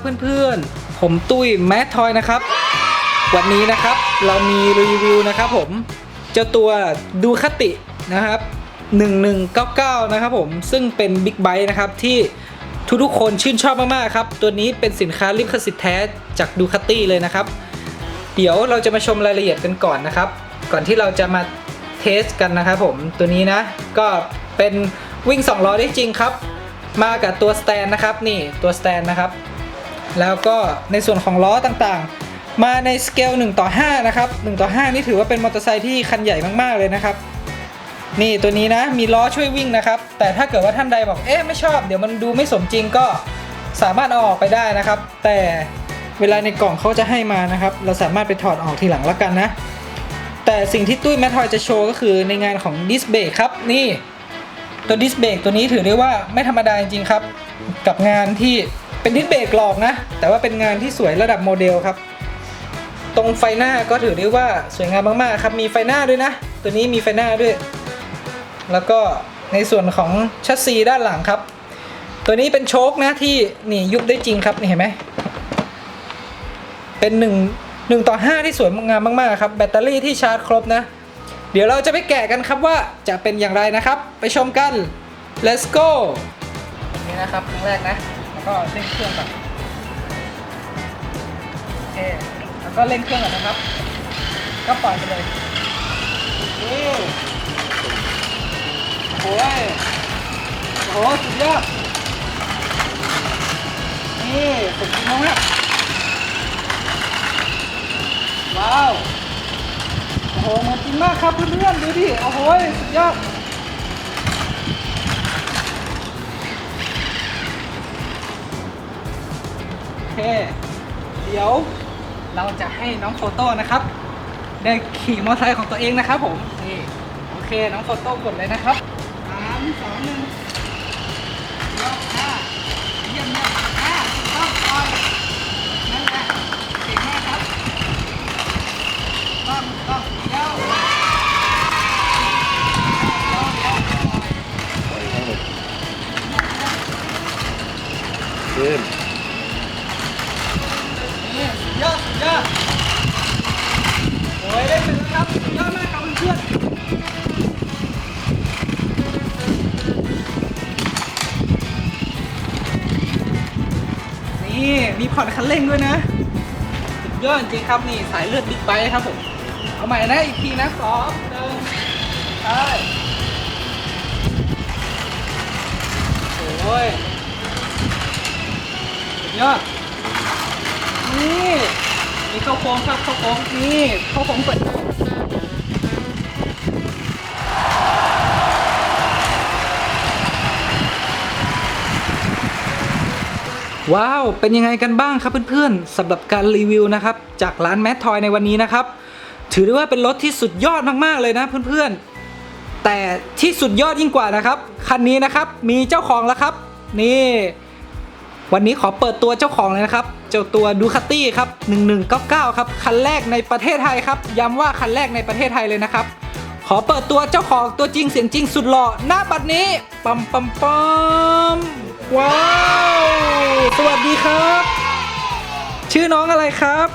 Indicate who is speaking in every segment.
Speaker 1: เพื่อนๆ ผมตุ้ยแมททอยนะครับ วันนี้นะครับเรามีรีวิวนะครับผม เจ้าตัวดูคตินะครับ 1199 นะครับผมซึ่งเป็นบิ๊กไบค์นะครับที่ทุกๆคนชื่นชอบมากๆครับ ตัวนี้เป็นสินค้าลิขสิทธิ์แท้จากดูคติเลยนะครับ เดี๋ยวเราจะมาชมรายละเอียดกันก่อนนะครับ ก่อนที่เราจะมาเทสกันนะครับผมตัวนี้นะ ก็เป็นวิ่ง 2 ล้อได้จริงครับ มากับตัวสแตนนะครับ นี่ตัวสแตนนะครับ แล้วก็ในส่วนของล้อต่างๆ มาในสเกล1ต่อ5นะครับ1ต่อ5นี่ถือว่าเป็นมอเตอร์ไซค์ที่คันใหญ่มากๆเลยนะครับ นี่ตัวนี้นะมีล้อช่วยวิ่งนะครับ แต่ถ้าเกิดว่าท่านใดบอกเอ๊ะไม่ชอบ เดี๋ยวมันดูไม่สมจริงก็สามารถเอาออกไปได้นะครับ แต่เวลาในกล่องเขาจะให้มานะครับ เราสามารถไปถอดออกทีหลังแล้วกันนะ แต่สิ่งที่ตุ้ยแมททอยจะโชว์ก็คือในงานของดิสเบรกครับนี่ตัวดิสเบรกตัวนี้ถือได้ว่าไม่ธรรมดาจริงๆครับ กับงานที่ เป็นดิสเบรกหลอกนะ แต่ว่าเป็นงานที่สวยระดับโมเดลครับ ตรงไฟหน้าก็ถือได้ว่าสวยงามมากๆครับ มีไฟหน้าด้วยนะ ตัวนี้มีไฟหน้าด้วย แล้วก็ในส่วนของชัสซีด้านหลังครับ ตัวนี้เป็นโชคนะที่นี่ยุบได้จริงครับนี่เห็นไหมเป็นหนึ่งหนึ่งต่อห้าที่สวยงามมากๆครับแบตเตอรี่ที่ชาร์จครบนะ เดี๋ยวเราจะไปแกะกันครับว่าจะเป็นอย่างไรนะครับ ไปชมกัน let's go นี่นะครับครั้งแรกนะ ก็เร่งเครื่องก่อนโอเคแล้วก็เร่งเครื่องก่อนนะครับ ก็ปล่อยไปเลยนี่โอ้ยโอ้สุดยอดนี่สุดจริงมากว้าว โอ้โหเหมือนจริงมากครับเพื่อนๆดูดิ โอ้โห สุดยอด เคเดี๋ยวเราจะให้น้องโฟโต้นะครับ ได้ขี่มอเตอร์ไซค์ของตัวเองนะครับผม นี่ โอเค น้องโฟโต้กดเลยนะครับสามสองหนึ่งยกอ่าเยี่ยมเยี่ยมาก ผ่อนคันเร่งด้วยนะสุดยอดจริงครับนี่สายเลือดบิ๊กไบค์ครับผมเอาใหม่นะอีกทีนะสองหนึ่งใช่โอ้ยสุดยอดนี่มีเข้าโค้งครับเข้าโค้งนี่เข้าโค้งเปิด ว้าว เป็นยังไงกันบ้างครับเพื่อนๆสำหรับการรีวิวนะครับ จากร้านแมททอยในวันนี้นะครับ ถือได้ว่าเป็นรถที่สุดยอดมากๆเลยนะเพื่อนๆ แต่ที่สุดยอดยิ่งกว่านะครับ คันนี้นะครับมีเจ้าของแล้วครับ นี่ วันนี้ขอเปิดตัวเจ้าของเลยนะครับ เจ้าตัวดูคาตี้ครับ 1199 ครับ คันแรกในประเทศไทยครับ ย้ำว่าคันแรกในประเทศไทยเลยนะครับ ขอเปิดตัวเจ้าของตัวจริงเสียงจริงสุดหล่อหน้าบัดนี้ปัมปัมปัมว้าว สวัสดีครับ ชื่อน้องอะไรครับ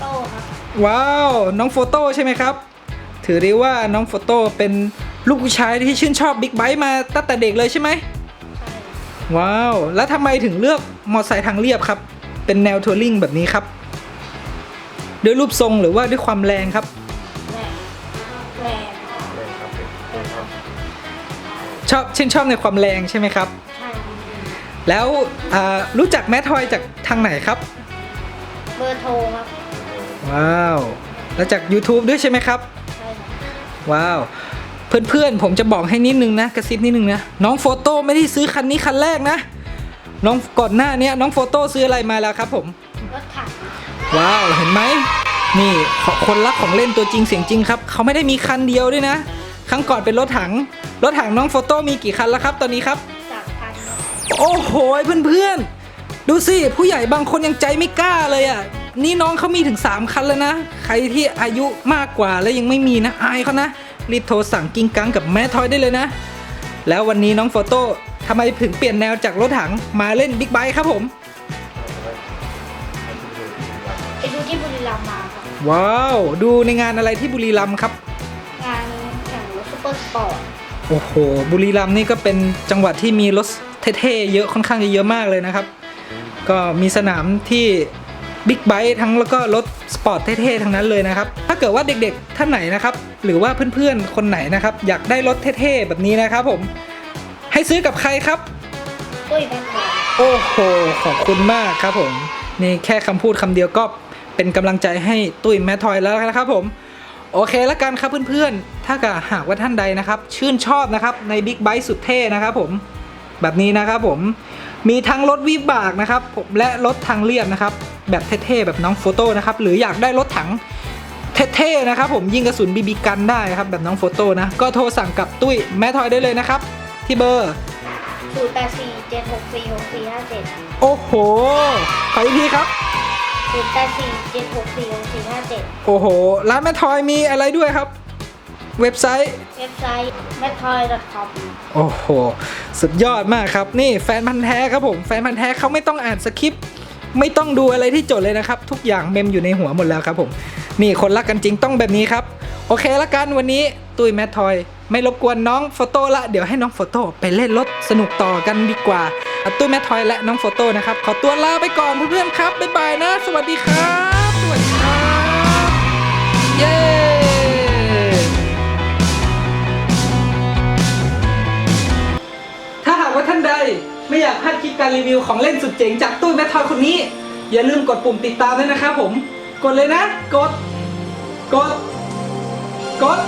Speaker 2: โต้ครับ
Speaker 1: ว้าว น้องโฟโต้ใช่ไหมครับ ถือได้ว่าน้องโฟโต้เป็นลูกผู้ชายที่ชื่นชอบบิ๊กไบค์มาตั้งแต่เด็กเลยใช่ไหม
Speaker 2: ใช่
Speaker 1: ว้าว แล้วทำไมถึงเลือกมอเตอร์ไซค์ทางเรียบครับ เป็นแนวทัวริงแบบนี้ครับ ด้วยรูปทรงหรือว่าด้วยความแรงครับ
Speaker 2: แรงแรง
Speaker 3: เลยครับเป็นครับ
Speaker 1: ชอบชื่นชอบในความแรงใช่ไหมครับ
Speaker 2: ใช่
Speaker 1: แล้วอ่ารู้จักแมททอยจากทางไหนครับ
Speaker 2: เบอร์โทรครับ
Speaker 1: ว้าว แล้วจาก YouTube ด้วยใช่ไหมครับ
Speaker 2: ใช่ครับ
Speaker 1: ว้าว เพื่อนๆ ผมจะบอกให้นิดนึงนะ กระซิบนิดนึงนะ น้องโฟโต้ไม่ได้ซื้อคันนี้คันแรกนะ น้องก่อนหน้าเนี้ยน้องโฟโต้ซื้ออะไรมาแล้วครับผม
Speaker 2: รถถัง
Speaker 1: ว้าวเห็นไหมนี่ขคนรักของเล่นตัวจริงเสียงจริงครับ เขาไม่ได้มีคันเดียวด้วยนะ ครั้งก่อนเป็นรถถัง รถถังน้องโฟโต้มีกี่คันแล้วครับ ตอนนี้ครับ
Speaker 2: สามพันครับ
Speaker 1: โอ้โหเพื่อนๆ ดูสิผู้ใหญ่บางคนยังใจไม่กล้าเลยอะ นี่น้องเขามีถึง 3 คันแล้วนะ ใครที่อายุมากกว่าแล้วยังไม่มีนะ อายเขานะ รีบโทรสั่งกิ้งกังกับแม่ทอยได้เลยนะ แล้ววันนี้น้องโฟโต้ทำไมถึงเปลี่ยนแนวจากรถถังมาเล่นบิ๊กไบค์ครับผม
Speaker 2: ไปดูที่บุรีรัมย์มาครับ
Speaker 1: ว้าว ดูในงานอะไรที่บุรีรัมย์ครับ
Speaker 2: งานแข่งรถซุปเปอร์สปอร์ต
Speaker 1: โอ้โห บุรีรัมย์นี่ก็เป็นจังหวัดที่มีรถ เท่ๆเยอะค่อนข้างจะเยอะมากเลยนะครับ ก็มีสนามที่บิ๊กไบค์ทั้งแล้วก็รถสปอร์ตเท่ๆทั้งนั้นเลยนะครับ ถ้าเกิดว่าเด็กๆท่านไหนนะครับ หรือว่าเพื่อนๆ คนไหนนะครับ อยากได้รถเท่ๆแบบนี้นะครับผม ให้ซื้อกับใครครับ
Speaker 2: ตุ้ยแบทบอล
Speaker 1: โอ้โห ขอบคุณมากครับผม นี่แค่คำพูดคำเดียวก็เป็นกำลังใจให้ตุ้ยแมททอยแล้วนะครับผม โอเคแล้วกันครับเพื่อนๆ ถ้าเกิดหากว่าท่านใดนะครับ ชื่นชอบนะครับในบิ๊กไบค์สุดเท่นะครับผม แบบนี้นะครับผมมีทั้งรถวิบากนะครับผมและรถทางเรียบนะครับ แบบเท่ๆแบบน้องโฟโต้นะครับหรืออยากได้รถถังเท่ๆนะครับผมยิงกระสุนบีบีกันได้ครับแบบน้องโฟโต้นะก็โทรสั่งกับตุ้ยแมททอยได้เลยนะครับ ที่เบอร์
Speaker 2: ศูนย์แปดสี่เจ็ดหกสี่หกสี่ห้าเจ็ด
Speaker 1: โอ้โหขออีกทีครับ
Speaker 2: ศูนย์แปดสี่เจ็ดหกสี่หกสี่ห้าเจ็ด
Speaker 1: โอ้โหร้านแม่ทอยมีอะไรด้วยครับ เว็บไซต์
Speaker 2: เว็บไซต์ m a t t o y c o m
Speaker 1: โอ้โห สุดยอดมากครับ นี่แฟนพันธ์แท้ครับผม แฟนพันธ์แท้เขาไม่ต้องอ่านสคริปต์ ไม่ต้องดูอะไรที่จดเลยนะครับ ทุกอย่างเมมอยู่ในหัวหมดแล้วครับผม นี่คนรักกันจริงต้องแบบนี้ครับ โอเคละกันวันนี้ตุ้ยแมททอย ไม่รบกวนน้องโฟโต้ละ เดี๋ยวให้น้องโฟโต้ไปเล่นรถสนุกต่อกันดีกว่าอะตุ้ยแมททอยและน้องโฟโต้นะครับ ขอตัวลาไปก่อนเพื่อนๆครับ บ๊ายบายนะ สวัสดีครับ สวัสดีครับ เย้ ว่าท่านใด ไม่อยากพลาดคลิปการรีวิวของเล่นสุดเจ๋งจากตู้แมททอยคนนี้ อย่าลืมกดปุ่มติดตามด้วยนะครับผม กดเลยนะ กด กด กด